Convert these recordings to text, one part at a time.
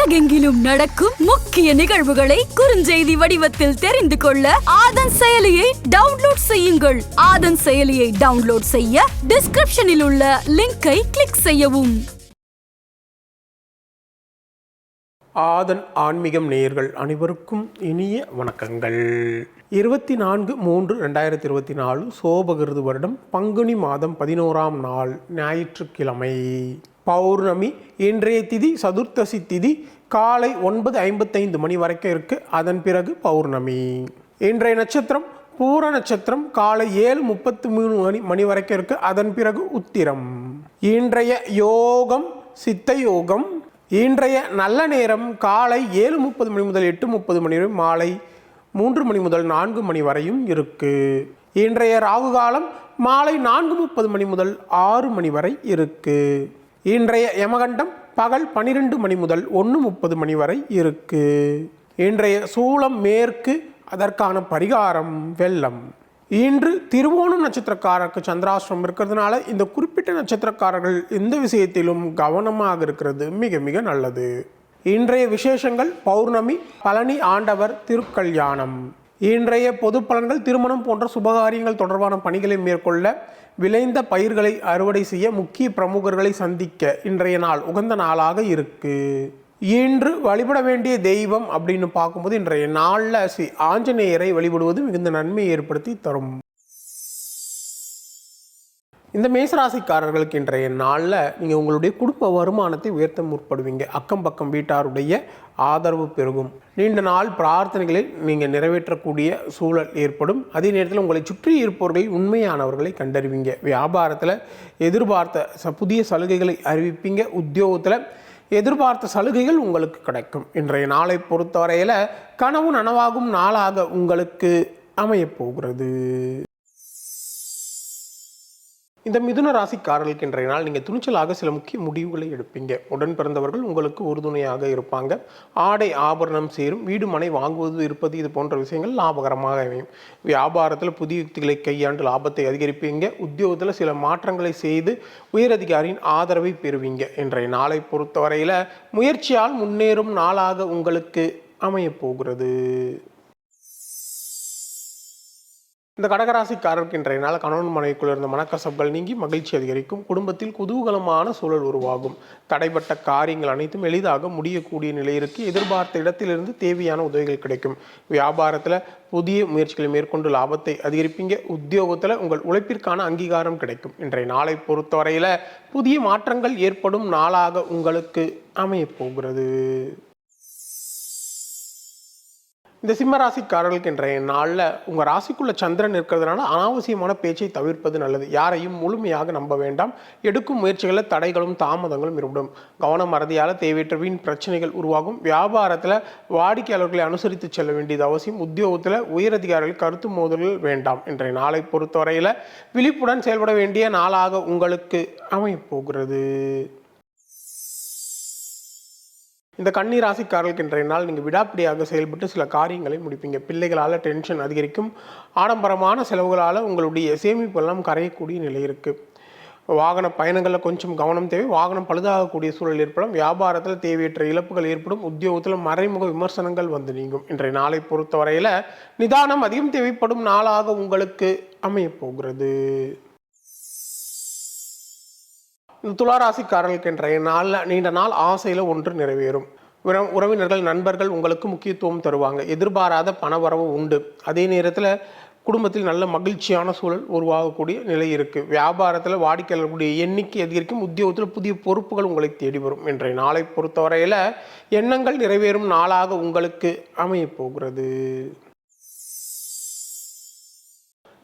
உலகெங்கிலும் நடக்கும் முக்கிய நிகழ்வுகளை குறுஞ்செய்தி வடிவத்தில் தெரிந்து கொள்ள ஆதன் செயலியை டவுன்லோட் செய்யுங்கள். ஆதன் செயலியை டவுன்லோட் செய்ய டிஸ்கிரிப்ஷனில் உள்ள லிங்கை கிளிக் செய்யவும். ஆதன் ஆன்மீகம் நேயர்கள் அனைவருக்கும் இனிய வணக்கங்கள். இருபத்தி நான்கு மூன்று ரெண்டாயிரத்தி இருபத்தி நாலு சோபகிருது வருடம் பங்குனி மாதம் பதினோராம் நாள் ஞாயிற்றுக்கிழமை. பௌர்ணமி இன்றைய திதி சதுர்த்தசி திதி காலை ஒன்பது ஐம்பத்தைந்து மணி வரைக்கும் இருக்குது அதன் பிறகு பௌர்ணமி. இன்றைய நட்சத்திரம் பூர நட்சத்திரம் காலை ஏழு முப்பத்து மூணு மணி மணி வரைக்கும் இருக்கு. அதன் பிறகு உத்திரம். இன்றைய யோகம் சித்த யோகம். இன்றைய நல்ல நேரம் காலை ஏழு முப்பது மணி முதல் எட்டு முப்பது மணி வரை மாலை மூன்று மணி முதல் நான்கு மணி வரையும் இருக்குது இன்றைய ராகு காலம் மாலை நான்கு முப்பது மணி முதல் ஆறு மணி வரை இருக்குது இன்றைய யமகண்டம் பகல் பனிரெண்டு மணி முதல் ஒன்று முப்பது மணி வரை இருக்கு. இன்றைய சூளம் மேற்கு அதற்கான பரிகாரம் வெள்ளம். இன்று திருவோணம் நட்சத்திரக்காரருக்கு சந்திராசிரம் இருக்கிறதுனால இந்த குறிப்பிட்ட நட்சத்திரக்காரர்கள் எந்த விஷயத்திலும் கவனமாக இருக்கிறது மிக மிக நல்லது. இன்றைய விசேஷங்கள் பௌர்ணமி பழனி ஆண்டவர் திருக்கல்யாணம். இன்றைய பொது பலன்கள் திருமணம் போன்ற சுபகாரியங்கள் தொடர்பான பணிகளை மேற்கொள்ள விளைந்த பயிர்களை அறுவடை செய்ய முக்கிய பிரமுகர்களை சந்திக்க இன்றைய நாள் உகந்த நாளாக இருக்கு. இன்று வழிபட வேண்டிய தெய்வம் அப்படின்னு பார்க்கும்போது இன்றைய நாளில் ஸ்ரீ ஆஞ்சநேயரை வழிபடுவது மிகுந்த நன்மை ஏற்படுத்தி தரும். இந்த மேசராசிக்காரர்களுக்கு இன்றைய நாளில் நீங்கள் உங்களுடைய குடும்ப வருமானத்தை உயர்த்த முற்படுவீங்க. அக்கம் பக்கம் வீட்டாருடைய ஆதரவு பெருகும். நீண்ட நாள் பிரார்த்தனைகளை நீங்கள் நிறைவேற்றக்கூடிய சூழல் ஏற்படும். அதே நேரத்தில் உங்களை சுற்றி இருப்பவர்கள் உண்மையானவர்களை கண்டறிவீங்க. வியாபாரத்தில் எதிர்பார்த்த ச- புதிய சலுகைகளை அறிவிப்பீங்க. உத்தியோகத்தில் எதிர்பார்த்த சலுகைகள் உங்களுக்கு கிடைக்கும். இன்றைய நாளை பொறுத்தவரையில் கனவு நனவாகும் நாளாக உங்களுக்கு அமையப் போகிறது. இந்த மிதுன ராசிக்காரர்களுக்கு இன்றைய நாள் நீங்கள் துணிச்சலாக சில முக்கிய முடிவுகளை எடுப்பீங்க. உடன் பிறந்தவர்கள் உங்களுக்கு உறுதுணையாக இருப்பாங்க. ஆடை ஆபரணம் சேரும். வீடு மனை வாங்குவது இருப்பது இது போன்ற விஷயங்கள் லாபகரமாக அமையும். வியாபாரத்தில் புதிய யுக்திகளை கையாண்டு லாபத்தை அதிகரிப்பீங்க. உத்தியோகத்தில் சில மாற்றங்களை செய்து உயரதிகாரியின் ஆதரவை பெறுவீங்க. இன்றைய நாளை பொறுத்தவரையில் முயற்சியால் முன்னேறும் நாளாக உங்களுக்கு அமையப் போகிறது. இந்த கடகராசிக்காரருக்கு இன்றைய நாள் கணவன் மனைவிக்குள் இருந்த மனக்கசப்புகள் நீங்கி மகிழ்ச்சி அதிகரிக்கும். குடும்பத்தில் குதூகலமான சூழல் உருவாகும். தடைப்பட்ட காரியங்கள் அனைத்தும் எளிதாக முடியக்கூடிய நிலையிற்கு எதிர்பார்த்த இடத்திலிருந்து தேவையான உதவிகள் கிடைக்கும். வியாபாரத்தில் புதிய முயற்சிகளை மேற்கொண்டு லாபத்தை அதிகரிப்பீங்க. உத்தியோகத்தில் உங்கள் உழைப்பிற்கான அங்கீகாரம் கிடைக்கும். இன்றைய நாளை பொறுத்தவரையில் புதிய மாற்றங்கள் ஏற்படும் நாளாக உங்களுக்கு அமையப் போகிறது. இந்த சிம்ம ராசிக்காரர்களுக்கு இன்றைய நாளில் உங்கள் ராசிக்குள்ள சந்திரன் இருக்கிறதுனால அனாவசியமான பேச்சை தவிர்ப்பது நல்லது. யாரையும் முழுமையாக நம்ப வேண்டாம். எடுக்கும் முயற்சிகளில் தடைகளும் தாமதங்களும் ஏற்படும் கவனம் மறதியால் தேவையற்ற வீண் பிரச்சனைகள் உருவாகும். வியாபாரத்தில் வாடிக்கையாளர்களை அனுசரித்து செல்ல வேண்டியது அவசியம். உத்தியோகத்தில் உயரதிகாரிகள் கருத்து மோதல்கள் வேண்டாம். இன்றைய நாளை பொறுத்தவரையில் விழிப்புடன் செயல்பட வேண்டிய நாளாக உங்களுக்கு அமையப் போகிறது. இந்த கன்னி ராசிக்காரர்களுக்கு இன்றைய நாள் நீங்கள் விடாப்பிடியாக செயல்பட்டு சில காரியங்களை முடிப்பீங்க. பிள்ளைகளால் டென்ஷன் அதிகரிக்கும். ஆடம்பரமான செலவுகளால் உங்களுடைய சேமிப்பெல்லாம் கரையக்கூடிய நிலை இருக்குது வாகன பயணங்களில் கொஞ்சம் கவனம் தேவை. வாகனம் பழுதாகக்கூடிய சூழல் ஏற்படும். வியாபாரத்தில் தேவையற்ற இழப்புகள் ஏற்படும். உத்தியோகத்தில் மறைமுக விமர்சனங்கள் வந்து நீங்கும். இன்றைய நாளை பொறுத்தவரையில் நிதானம் அதிகம் தேவைப்படும் நாளாக உங்களுக்கு அமையப் போகிறது. துளாராசிக்காரர்களுக்கு இன்றைய நாளில் நீண்ட நாள் ஆசையில் ஒன்று நிறைவேறும். உறவினர்கள் நண்பர்கள் உங்களுக்கு முக்கியத்துவம் தருவாங்க. எதிர்பாராத பணவரவு உண்டு. அதே நேரத்தில் குடும்பத்தில் நல்ல மகிழ்ச்சியான சூழல் உருவாகக்கூடிய நிலை இருக்குது வியாபாரத்தில் வாடிக்கையாளர்களுடைய எண்ணிக்கை அதிகரிக்கும். உத்தியோகத்தில் புதிய பொறுப்புகள் உங்களை தேடி வரும். இன்றைய நாளை பொறுத்தவரையில் எண்ணங்கள் நிறைவேறும் நாளாக உங்களுக்கு அமையப் போகிறது.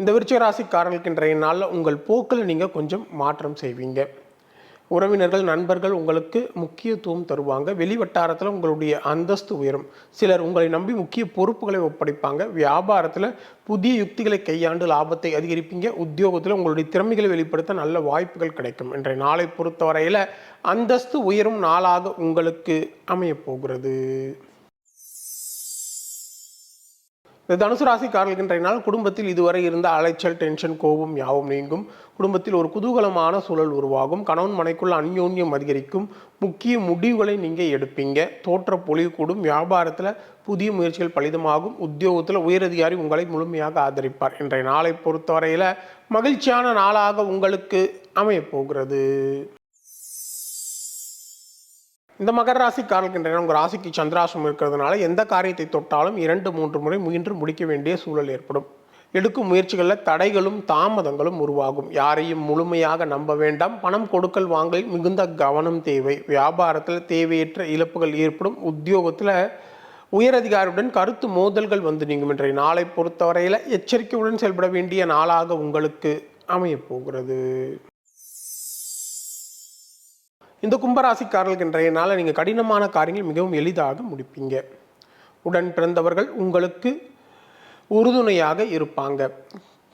இந்த விருச்சிகராசிக்காரர்களுக்கு இன்றைய நாளில் உங்கள் போக்கில் நீங்கள் கொஞ்சம் மாற்றம் செய்வீங்க. உறவினர்கள் நண்பர்கள் உங்களுக்கு முக்கியத்துவம் தருவாங்க. வெளி வட்டாரத்தில் உங்களுடைய அந்தஸ்து உயரும். சிலர் உங்களை நம்பி முக்கிய பொறுப்புகளை ஒப்படைப்பாங்க. வியாபாரத்தில் புதிய யுக்திகளை கையாண்டு லாபத்தை அதிகரிப்பீங்க. உத்தியோகத்தில் உங்களுடைய திறமைகளை வெளிப்படுத்த நல்ல வாய்ப்புகள் கிடைக்கும். இன்றைய நாளை பொறுத்தவரையில் அந்தஸ்து உயரும் நாளாக உங்களுக்கு அமையப் இந்த தனுசு ராசிக்காரர்களுக்கு நாள் குடும்பத்தில் இதுவரை இருந்த அலைச்சல் டென்ஷன் கோபம் யாவும் நீங்கும். குடும்பத்தில் ஒரு குதூகலமான சூழல் உருவாகும். கணவன் மனைக்குள்ள அந்யோன்யம் அதிகரிக்கும். முக்கிய முடிவுகளை நீங்கள் எடுப்பீங்க. தோற்ற பொழிவு கூடும். வியாபாரத்தில் புதிய முயற்சிகள் பலிதமாகும். உத்தியோகத்தில் உயரதிகாரி உங்களை முழுமையாக ஆதரிப்பார். இன்றைய நாளை பொறுத்தவரையில் மகிழ்ச்சியான நாளாக உங்களுக்கு அமையப் போகிறது இந்த மகர ராசிக்காரர்களுக்கு உங்கள் ராசிக்கு சந்திராசம் இருக்கிறதுனால எந்த காரியத்தை தொட்டாலும் இரண்டு மூன்று முறை முயன்று முடிக்க வேண்டிய சூழல் ஏற்படும். எடுக்கும் முயற்சிகளில் தடைகளும் தாமதங்களும் உருவாகும். யாரையும் முழுமையாக நம்ப வேண்டாம். பணம் கொடுக்கல் வாங்கல் மிகுந்த கவனம் தேவை. வியாபாரத்தில் தேவையற்ற இழப்புகள் ஏற்படும். உத்தியோகத்தில் உயரதிகாரியுடன் கருத்து மோதல்கள் வந்து நீங்கும். இன்றைய நாளை பொறுத்தவரையில் எச்சரிக்கையுடன் செயல்பட வேண்டிய நாளாக உங்களுக்கு அமையப் போகிறது. இந்த கும்பராசிக்காரர்களுக்கு இன்றைய நாளில் நீங்கள் கடினமான காரியங்கள் மிகவும் எளிதாக முடிப்பீங்க. உடன் பிறந்தவர்கள் உங்களுக்கு உறுதுணையாக இருப்பாங்க.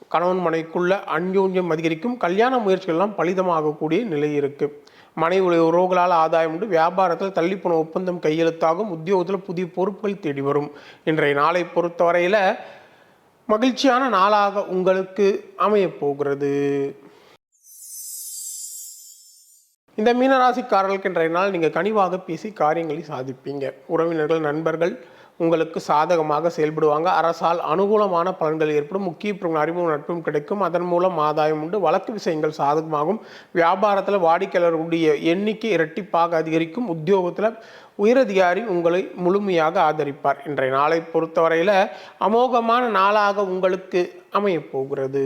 கணவன் மனைக்குள்ள அந்யோன்யம் அதிகரிக்கும். கல்யாண முயற்சிகள்லாம் பலிதமாகக்கூடிய நிலை இருக்குது மனைவி உறவுகளால் ஆதாயம் உண்டு. வியாபாரத்தில் தள்ளிப்போன ஒப்பந்தம் கையெழுத்தாகும். உத்தியோகத்தில் புதிய பொறுப்புகள் தேடி வரும். இன்றைய நாளை பொறுத்தவரையில் மகிழ்ச்சியான நாளாக உங்களுக்கு அமையப் போகிறது. இந்த மீனராசிக்காரர்களுக்கு இன்றைய நாள் நீங்கள் கனிவாக பேசி காரியங்களை சாதிப்பீங்க. உறவினர்கள் நண்பர்கள் உங்களுக்கு சாதகமாக செயல்படுவாங்க. அரசால் அனுகூலமான பலன்கள் ஏற்படும். முக்கிய பிரிவு அறிமுக நட்பும் கிடைக்கும். அதன் மூலம் ஆதாயம் உண்டு. வழக்கு விஷயங்கள் சாதகமாகும். வியாபாரத்தில் வாடிக்கையாளர்களுடைய எண்ணிக்கை இரட்டிப்பாக அதிகரிக்கும். உத்தியோகத்தில் உயரதிகாரி உங்களை முழுமையாக ஆதரிப்பார். இன்றைய நாளை பொறுத்தவரையில் அமோகமான நாளாக உங்களுக்கு அமையப் போகிறது.